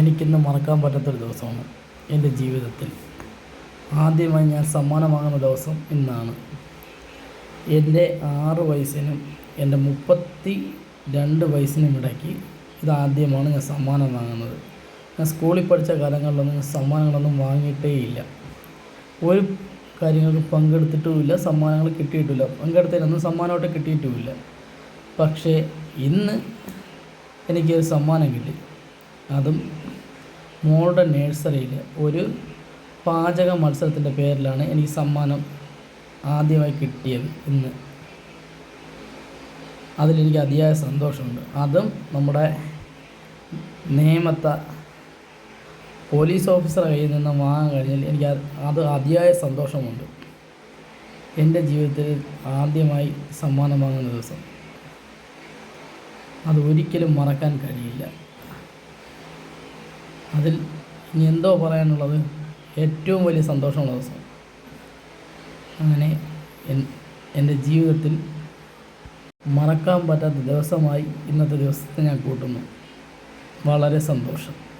എനിക്കിന്ന് മറക്കാൻ പറ്റാത്തൊരു ദിവസമാണ് എന്റെ ജീവിതത്തിൽ. ആദ്യമായി ഞാൻ സമ്മാനം വാങ്ങുന്ന ദിവസം ഇന്നാണ്. എന്റെ ആറ് വയസ്സിനും എന്റെ മുപ്പത്തി രണ്ട് വയസ്സിനും ഇടയ്ക്ക് ഇതാദ്യമാണ് ഞാൻ സമ്മാനം വാങ്ങുന്നത്. ഞാൻ സ്കൂളിൽ പഠിച്ച കാലങ്ങളിലൊന്നും ഞാൻ സമ്മാനങ്ങളൊന്നും വാങ്ങിയിട്ടേ ഇല്ല ഒരു കാര്യങ്ങൾക്ക് പങ്കെടുത്തിട്ടുമില്ല സമ്മാനങ്ങൾ കിട്ടിയിട്ടുമില്ല പങ്കെടുത്തതിനൊന്നും സമ്മാനമായിട്ട് കിട്ടിയിട്ടുമില്ല. പക്ഷേ ഇന്ന് എനിക്കൊരു സമ്മാനം കിട്ടി. അതും മോളുടെ നേഴ്സറിയിൽ ഒരു പാചക മത്സരത്തിന്റെ പേരിലാണ് എനിക്ക് സമ്മാനം ആദ്യമായി കിട്ടിയത് ഇന്ന്. അതിലെനിക്ക് അതിയായ സന്തോഷമുണ്ട്. അതും നമ്മുടെ നേമത്ത പോലീസ് ഓഫീസറെ കയ്യിൽ നിന്ന് വാങ്ങാൻ കഴിഞ്ഞാൽ എനിക്ക് അത് അതിയായ സന്തോഷമുണ്ട്. എന്റെ ജീവിതത്തിൽ ആദ്യമായി സമ്മാനം വാങ്ങുന്ന ദിവസം. അത് ഒരിക്കലും മറക്കാൻ കഴിയില്ല. അതിൽ ഇനി എന്തോ പറയാനുള്ളത് ഏറ്റവും വലിയ സന്തോഷമുള്ള ദിവസം. അങ്ങനെ എൻ- എന്റെ ജീവിതത്തിൽ മറക്കാൻ പറ്റാത്ത ദിവസമായി ഇന്നത്തെ ദിവസത്തെ ഞാൻ കൂട്ടുന്നു. വളരെ സന്തോഷം.